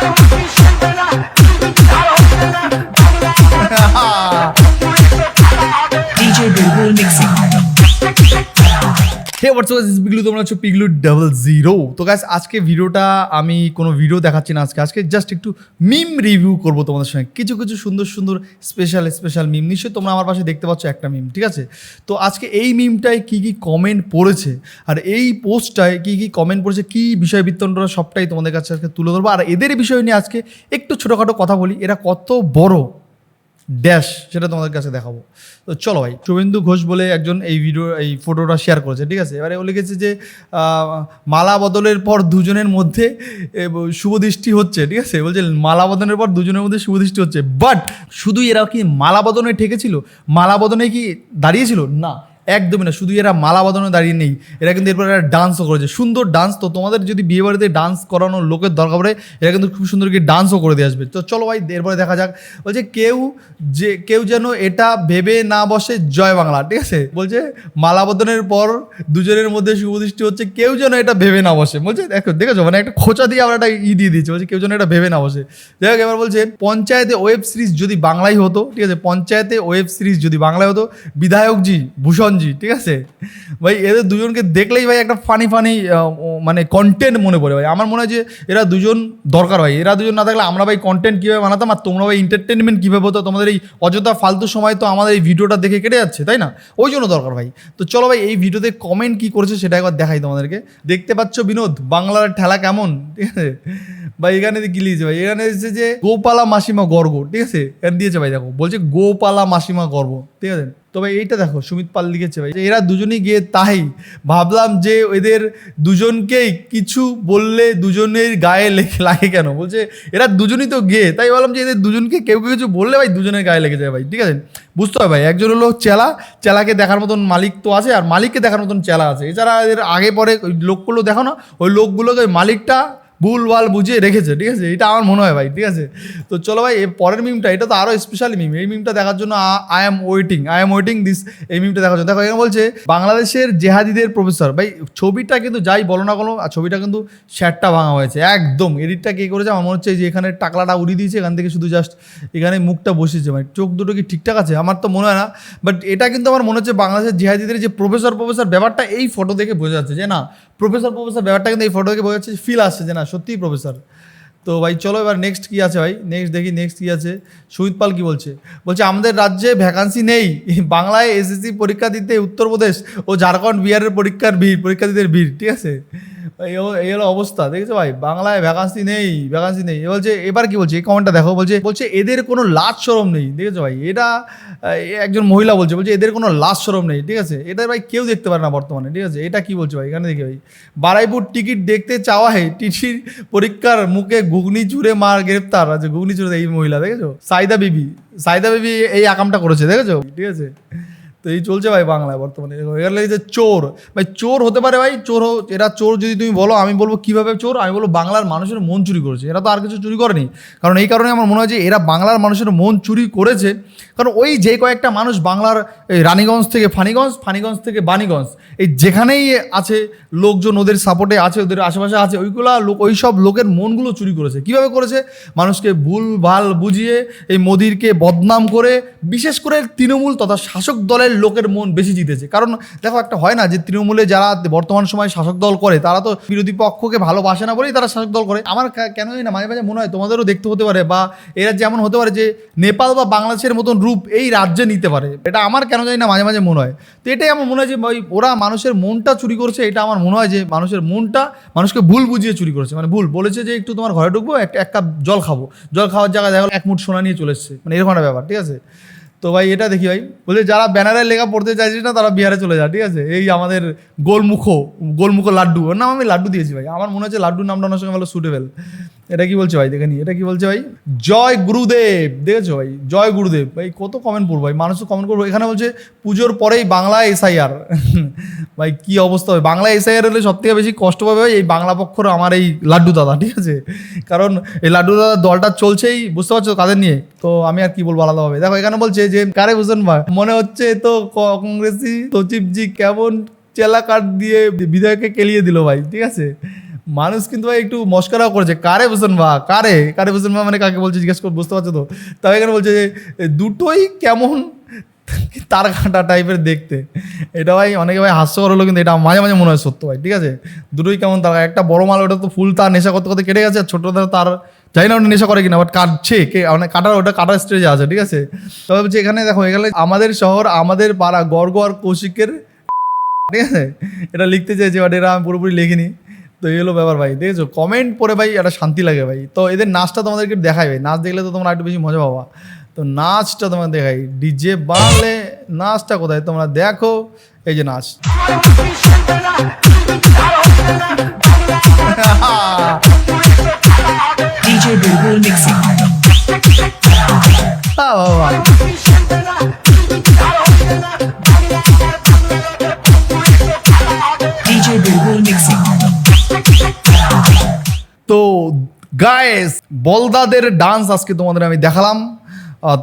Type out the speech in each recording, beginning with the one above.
Shambhala, hey what's up this Piglu তোমরা হচ্ছে Piglu double zero তো গাইস আজকে ভিডিওটা আমি কোনো ভিডিও দেখাচ্ছি না আজকে। আজকে জাস্ট একটু মিম রিভিউ করব তোমাদের সঙ্গে। কিছু কিছু সুন্দর সুন্দর স্পেশাল স্পেশাল মিম নিশ্চয়ই তোমরা আমার পাশে দেখতে পাচ্ছ একটা মিম ঠিক আছে? তো আজকে এই মিমটায় কী কী কমেন্ট পড়েছে? আর এই পোস্টটায় কী কী কমেন্ট পড়েছে? কী বিষয় বৃত্তনটা সবটাই তোমাদের কাছে আজকে তুলে ধরবো। আর এদের বিষয় নিয়ে আজকে একটু ছোটোখাটো কথা বলি। এরা কত বড়? ড্যাশ সেটা তোমাদের কাছে দেখাবো। তো চলো ভাই, শুভেন্দু ঘোষ বলে একজন এই ভিডিও এই ফটোটা শেয়ার করেছে, ঠিক আছে? এবারে ও লিখেছে যে মালা বদলের পর দুজনের মধ্যে শুভ দৃষ্টি শুভদৃষ্টি হচ্ছে, ঠিক আছে? বলছে মালা বদনের পর দুজনের মধ্যে শুভদৃষ্টি হচ্ছে। বাট শুধু এরা কি মালা বদনে ঠেকেছিল? মালা বদনে কি দাঁড়িয়েছিল? না। একদমই না, শুধু এরা মালা বদনে দাঁড়িয়ে নেই, এরা কিন্তু এরপর এরা ডান্সও করেছে। সুন্দর ডান্স তো, তোমাদের যদি বিয়ে বাড়িতে ডান্স করানোর লোকের দরকার পড়ে, এরা কিন্তু খুব সুন্দর কি ডান্সও করে দিয়ে আসবে। তো চলো ভাই, এরপরে দেখা যাক। বলছে, কেউ যে, কেউ যেন এটা ভেবে না বসে জয় বাংলা, ঠিক আছে? বলছে, মালা বদনের পর দুজনের মধ্যে শুভদৃষ্টি হচ্ছে, কেউ যেন এটা ভেবে না বসে। বলছে, দেখো, দেখেছ? মানে একটা খোঁচা দিয়ে আমরা একটা ই দিয়ে দিচ্ছে বলছে, কেউ যেন এটা ভেবে না বসে। হোক, এবার বলছে, পঞ্চায়েতে ওয়েব সিরিজ যদি বাংলায় হতো, ঠিক আছে? পঞ্চায়েতে ওয়েব সিরিজ যদি বাংলায় হতো বিধায়কজি ভূষণজি ঠিক আছে? ভাই, এদের দুজনকে দেখলেই ভাই একটা ফানি ফানি মানে কন্টেন্ট মনে পড়ে ভাই। আমার মনে হয় যে এরা দুজন দরকার ভাই। এরা দুজন না থাকলে আমরা ভাই কন্টেন্ট কীভাবে বানাতাম আর তোমরা ভাই এন্টারটেনমেন্ট কীভাবে হতো? তোমাদের এই অযথা ফালতু সময় তো আমাদের এই ভিডিওটা দেখে কেটে যাচ্ছে, তাই না? ওই জন্য দরকার ভাই। তো চলো ভাই, এই ভিডিওতে কমেন্ট কী করেছে সেটা একবার দেখাই তোমাদেরকে। দেখতে পাচ্ছ বিনোদ, বাংলার ঠেলা কেমন? ঠিক আছে? ভাই, এখানে কি লিখেছে ভাই? এখানে এসেছে যে, গোপালা মাসিমা গর্গ ঠিক আছে? দিয়েছে ভাই, দেখো। বলছে, গোপালা মাসিমা গর্ব ঠিক আছে? তো ভাই এইটা দেখো, সুমিত পাল লিখেছে ভাই এরা দুজনেই গিয়ে তাই। ভাবলাম যে এদের দুজনকেই কিছু বললে দুজনের গায়ে লাগে কেন? বলছে, এরা দুজনই তো গে তাই বললাম যে এদের দুজনকে কেউ কেউ কিছু বললে ভাই দুজনের গায়ে লেগে যায় ভাই, ঠিক আছে? বুঝতে হবে ভাই, একজন হলো চেলা, চেলাকে দেখার মতন মালিক তো আছে, আর মালিককে দেখার মতন চেলা আছে। এছাড়া এদের আগে পরে ওই লোকগুলো দেখো না, ওই লোকগুলোকে ওই মালিকটা ভুল ভালো বুঝিয়ে রেখেছে, ঠিক আছে? এটা আমার মনে হয় ভাই, ঠিক আছে? তো চলো ভাই পরের মিমটা এটা তো আরও স্পেশাল মিম এই মিমটা দেখার জন্য I am waiting I am waiting this এই মিমটা দেখার জন্য। দেখো, এখানে বলছে, বাংলাদেশের জেহাদিদের প্রফেসর, ভাই, ছবিটা কিন্তু যাই বলো না কোনো আর ছবিটা কিন্তু শ্যাটটা ভাঙা হয়েছে, একদম। এডিটটা কে করেছে, আমার মনে হচ্ছে যে এখানে টাকলাটা উড়িয়ে দিয়েছে, এখান থেকে শুধু জাস্ট এখানে মুখটা বসিয়েছে মানে চোখ দুটো কি ঠিকঠাক আছে? আমার তো মনে হয় না বাট এটা কিন্তু আমার মনে হচ্ছে বাংলাদেশের জেহাদিদের যে প্রফেসর প্রফেসর ব্যাপারটা এই ফটো দেখে বোঝা যাচ্ছে, যে না প্রফেসর প্রফেসর ব্যাপারটা কিন্তু এই ফটো দেখে বোঝা যাচ্ছে ফিল আসছে, যে না সত্যিই প্রফেসর। তো ভাই, চলো এবার নেক্সট কী আছে ভাই? নেক্সট দেখি নেক্সট কী আছে? সুমিত পাল কী বলছে? বলছে, আমাদের রাজ্যে ভ্যাকান্সি নেই। বাংলায় এসএসসি পরীক্ষা দিতে উত্তরপ্রদেশ ও ঝাড়খণ্ড বিহারের পরীক্ষার ভিড় পরীক্ষা দিতে ভিড়। ঠিক আছে? এই অবস্থা, দেখেছ ভাই? বাংলায় ভ্যাকান্সি নেই ভ্যাকান্সি নেই। বলছে, এবার কি বলছে? এই কমেন্টটা দেখো, বলছে বলছে, এদের কোনো লাজ সরম নেই, দেখেছ ভাই? এটা একজন মহিলা বলছে বলছে, এদের কোনো লাজ সরম নেই, ঠিক আছে? এটা ভাই কেউ দেখতে পারে না বর্তমানে, ঠিক আছে? এটা কি বলছে ভাই? এখানে দেখি ভাই। বারাইপুর টিকিট দেখতে চাওয়া হয় টিটির পরীক্ষার মুখে ঘুগনি চুরে মার গ্রেপ্তার। আছে ঘুগনি চুরে এই মহিলা, দেখেছ? সাইদা বিবি সাইদা বিবি এই আকামটা করেছে, দেখেছ? ঠিক আছে? তো এই চলছে ভাই বাংলায় বর্তমানে। এর যে চোর, ভাই চোর হতে পারে ভাই, চোর এরা চোর যদি তুমি বলো, আমি বলব কীভাবে চোর? আমি বলব বাংলার মানুষের মন চুরি করেছে। এরা তো আর কিছু চুরি করেনি। কারণ এই কারণে আমার মনে হয় যে এরা বাংলার মানুষের মন চুরি করেছে। কারণ ওই যে কয়েকটা মানুষ বাংলার এই রানীগঞ্জ থেকে ফানিগঞ্জ ফানিগঞ্জ থেকে বাণীগঞ্জ, এই যেখানেই আছে লোকজন ওদের সাপোর্টে আছে, ওদের আশেপাশে আছে, ওইগুলা লোক, ওই সব লোকের মনগুলো চুরি করেছে। কীভাবে করেছে? মানুষকে ভুল ভালো বুঝিয়ে এই মোদিরকে বদনাম করে, বিশেষ করে তৃণমূল তথা শাসক দলের লোকের মন বেশি জিতেছে। কারণ দেখো একটা হয় না যে তৃণমূলে যারা বর্তমান সময় শাসক দল করে, তারা তো বিরোধী পক্ষকে ভালোবাসে না বলেই তারা শাসক দল করে। আমার কেন না, মাঝে মাঝে মনে হয় তোমাদেরও দেখতে হতে পারে বা এরা যেমন হতে পারে যে নেপাল বা বাংলাদেশের মতন রূপ এই রাজ্যে নিতে পারে। এটা আমার কেন জানি না, মাঝে মাঝে মনে হয়। তো এটাই আমার মনে হয় যে ওরা মানুষের মনটা চুরি করছে, এটা আমার মনে হয় যে মানুষের মনটা মানুষকে ভুল বুঝিয়ে চুরি করেছে। মানে ভুল, বলেছে যে একটু তোমার ঘরে ঢুকবো একটা এক কাপ জল খাব। জল খাওয়ার জায়গায় দেখো এক মুঠ সোনা নিয়ে চলে এসছে। মানে এরকম একটা ব্যাপার, ঠিক আছে? তো ভাই, এটা দেখি ভাই। বলছে, যারা ব্যানারের লেখা পড়তে চাইছিস না, তারা বিহারে চলে যায় ঠিক আছে? এই আমাদের গোলমুখো গোলমুখো লাড্ডু। ওর নাম আমি লাড্ডু দিয়েছি ভাই। আমার মনে হচ্ছে লাড্ডুর নামটা ওনার সঙ্গে ভালো সুটেবেল এটা কি বলছে ভাই? দেখে নি। এটা কি বলছে ভাই? জয় গুরুদেব। দেখেছ ভাই? জয় গুরুদেব। ভাই, কত কমেন্ট পড়ব ভাই? মানুষ তো কমেন্ট করব। এখানে বলছে, পুজোর পরেই বাংলা এসআইআর ভাই, কি অবস্থা হবে বাংলা এসআইআর হলে সব থেকে বেশি কষ্ট পাবে ভাই এই বাংলা পক্ষর আমার এই লাড্ডু দাদা, ঠিক আছে? কারণ এই লাড্ডু দাদা দলটা চলছেই, বুঝতে পারছ কাদের নিয়ে? তো আমি আর কি বলব আলাদাভাবে। দেখো, এখানে বলছে যে, কারে বুঝলেন ভাই? মনে হচ্ছে তো কংগ্রেসি সচিবজি কেমন চেলা কাঠ দিয়ে বিধায়ককে কেলিয়ে দিল ভাই, ঠিক আছে? মানুষ কিন্তু ভাই একটু মস্করাও করেছে। কারে ভূষণ ভা কারে? কারে ভূষণ ভা মানে কাকে বলছে জিজ্ঞেস করে, বুঝতে পারছ তো? তবে এখানে বলছে যে দুটোই কেমন তার কাটা টাইপের দেখতে। এটা ভাই অনেকে ভাই হাস্যকর হলো কিন্তু এটা মাঝে মাঝে মনে হয় সত্য ভাই, ঠিক আছে? দুটোই কেমন তার একটা বড় মাল, ওটা তো ফুল তার নেশা করতে করতে কেটে গেছে, আর ছোট তার, জানি না ওটা নেশা করে কিনা বাট কাটছে। কে মানে কাটার, ওটা কাটার স্টেজে আছে, ঠিক আছে? তবে বলছি এখানে দেখো, এখানে আমাদের শহর, আমাদের পাড়া গর্গ আর কৌশিকের, ঠিক আছে? এটা লিখতে চাইছি বাট এটা আমি পুরোপুরি লিখিনি। তো এই হলো ব্যাপার ভাই। দেখেছ? কমেন্ট পড়ে ভাই একটা শান্তি লাগে ভাই। তো এদের নাচটা তোমাদেরকে দেখাই ভাই। নাচ দেখলে তো তোমরা একটু বেশি মজা পাবা। তো নাচটা তোমার দেখাই। ডিজে বাংলে নাচটা কোথায়? তোমরা দেখো। এই যে নাচ। DJ গায়েস বলদাদের ডান্স আজকে তোমাদের আমি দেখালাম।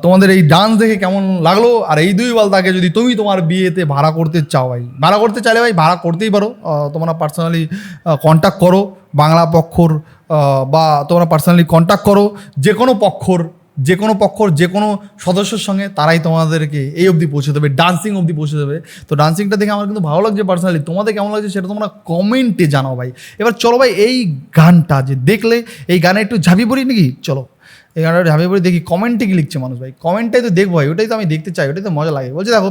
তোমাদের এই ডান্স দেখে কেমন লাগল? আর এই দুই বলদাকে যদি তুমি তোমার বিয়েতে ভাড়া করতে চাও ভাই, ভাড়া করতে চাইলে ভাই ভাড়া করতেই পারো। তোমরা পার্সোনালি কন্ট্যাক্ট করো বাংলা পক্ষর বা তোমরা পার্সোনালি কন্ট্যাক্ট করো যে কোনো পক্ষর। যে কোনো পক্ষ যে কোনো সদস্যের সঙ্গে তারাই তোমাদেরকে এই অবধি পৌঁছে দেবে ডান্সিং অবধি পৌঁছে দেবে। তো ডান্সিংটা দেখে আমার কিন্তু ভালো লাগছে পার্সোনালি তোমাদের কেমন লাগছে সেটা তোমরা কমেন্টে জানাও ভাই। এবার চলো ভাই, এই গানটা যে দেখলে, এই গানে একটু ঝাঁপি পড়ি নাকি? চলো। এই গানটা ঝাঁপিয়ে পড়ে দেখি কমেন্টে কি লিখছে মানুষ ভাই? কমেন্টটাই তো দেখব ভাই ওটাই তো আমি দেখতে চাই ওটাই তো মজা লাগে। বলছে দেখো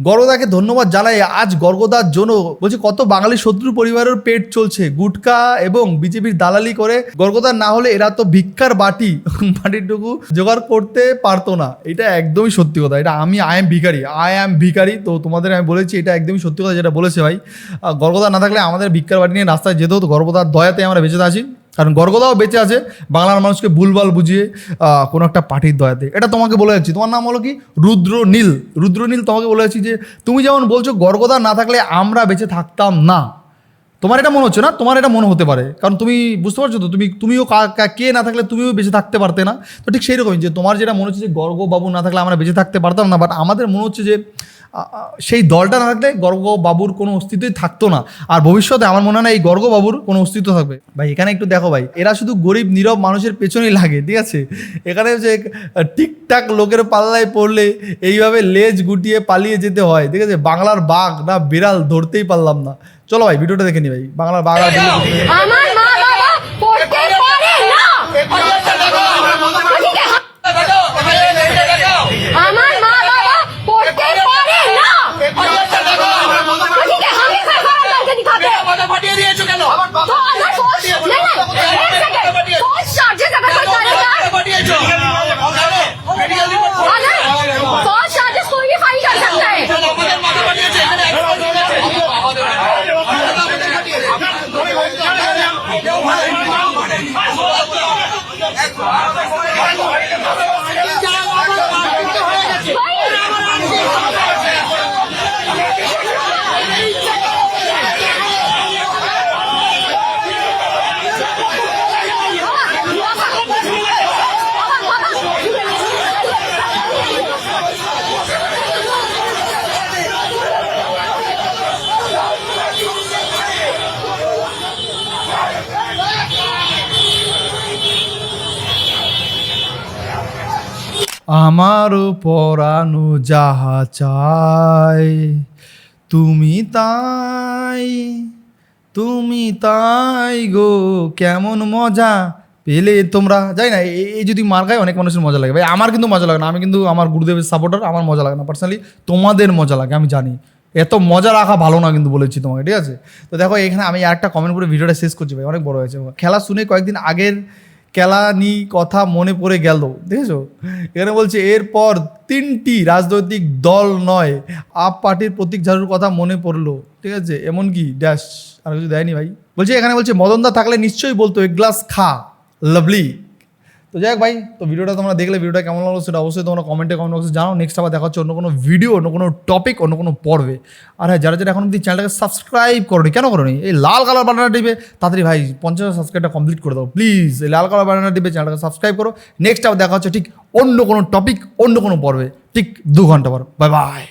গর্গদাকে ধন্যবাদ জানাই আজ গর্গদার জন্য বলছে কত বাঙালি শত্রু পরিবারের পেট চলছে। গুটকা এবং বিজেপির দালালি করে গর্গদার না হলে এরা তো ভিক্ষার বাটি বাটিটুকু জোগাড় করতে পারতো না। এটা একদমই সত্যি কথা। এটা আমি আই এম ভিখারি আই এম ভিখারি। তো তোমাদের আমি বলেছি এটা একদমই সত্যি কথা যেটা বলেছে ভাই। আহ, গর্গদা না থাকলে আমাদের ভিক্ষার বাটি নিয়ে রাস্তায় যেতে হতো। গর্গদার দয়াতে আমরা বেঁচে আছি। কারণ গর্গদাও বেঁচে আছে, বাংলার মানুষকে ভুলভাল বুঝিয়ে কোনো একটা পার্টির দয়াতে। এটা তোমাকে বলে যাচ্ছি। তোমার নাম হলো কি? রুদ্র নীল রুদ্র নীল তোমাকে বলে যাচ্ছি যে, তুমি যেমন বলছো গর্গদা না থাকলে আমরা বেঁচে থাকতাম না। তোমার এটা মনে হচ্ছে না? তোমার এটা মনে হতে পারে। কারণ তুমি বুঝতে পারছ তো, তুমি, তুমিও কা- না থাকলে তুমিও বেঁচে থাকতে পারতে না। তো ঠিক সেই রকমই যে, তোমার যেটা মনে হচ্ছে যে গর্গ বাবু না থাকলে আমরা বেঁচে থাকতে পারতাম না। বাট আমাদের মনে হচ্ছে যে সেই দলটা না থাকলে গর্গ বাবুর কোনো অস্তিত্বই থাকতো না। আর ভবিষ্যতে আমার মনে হয় না এই গর্গ বাবুর কোনো অস্তিত্ব থাকবে। ভাই এখানে একটু দেখো ভাই এরা শুধু গরিব নীরব মানুষের পেছনেই লাগে ঠিক আছে? এখানে যে ঠিকঠাক লোকের পাল্লায় পড়লে এইভাবে লেজ গুটিয়ে পালিয়ে যেতে হয় ঠিক আছে? বাংলার বাঘ না বিড়াল ধরতেই পারলাম না। চলো ভাই ভিডিওটা দেখে নি ভাই বাংলার বাঘ আর বিড়াল আমার মা বাবা পড়তে পারে না। Yeah. আমারও পরানো যাহা চাই তুমি তাই তুমি তাই গো, কেমন মজা পেলে তোমরা? যাই না এই যদি মার খায় অনেক মানুষের মজা লাগে। ভাই, আমার কিন্তু মজা লাগে না, আমি কিন্তু আমার গুরুদেবের সাপোর্টার আমার মজা লাগে না। পার্সোনালি তোমাদের মজা লাগে, আমি জানি। এত মজা রাখা ভালো না কিন্তু বলেছি তোমাকে, ঠিক আছে? তো দেখো, এখানে আমি আরেকটা কমেন্ট করে ভিডিওটা শেষ করছি ভাই, অনেক বড় হয়েছে। খেলা শুনে কয়েকদিন আগের খেলা নি কথা মনে পড়ে গেল, দেখেছ? এখানে বলছে, এরপর তিনটি রাজনৈতিক দল নয়। আপ পার্টির প্রতীক ঝাড়ুর কথা মনে পড়ল, ঠিক আছে? এমনকি ড্যাশ, আর কিছু দেয়নি ভাই। বলছে, এখানে বলছে, মদনদা থাকলে নিশ্চয়ই বলতো, এক গ্লাস খা লাভলি তো যাই হোক ভাই, তো ভিডিওটা তোমরা দেখলে, ভিডিওটা কেমন লাগল সেটা অবশ্যই তোমরা কমেন্টে কমেন্ট বক্সে জানাও। নেক্সট আবার দেখা হচ্ছে অন্য কোনো ভিডিও অন্য কোনো টপিক অন্য কোনো পর্বে। আর হ্যাঁ যারা যারা এখন অব্দি চ্যানেলটাকে সাবস্ক্রাইব করোনি, কেন করোনি? এই লাল কালার বাটনটা টিপে তাড়াতাড়ি ভাই, পঞ্চাশ সাবস্ক্রাইবটা কমপ্লিট করে দাও প্লিজ এই লাল কালার বাটনটা টিপে চ্যানেলটাকে সাবস্ক্রাইব করো। নেক্সট আবার দেখা হচ্ছে ঠিক অন্য কোনো টপিক অন্য কোনো পর্বে। ঠিক দু ঘণ্টা পর। Bye bye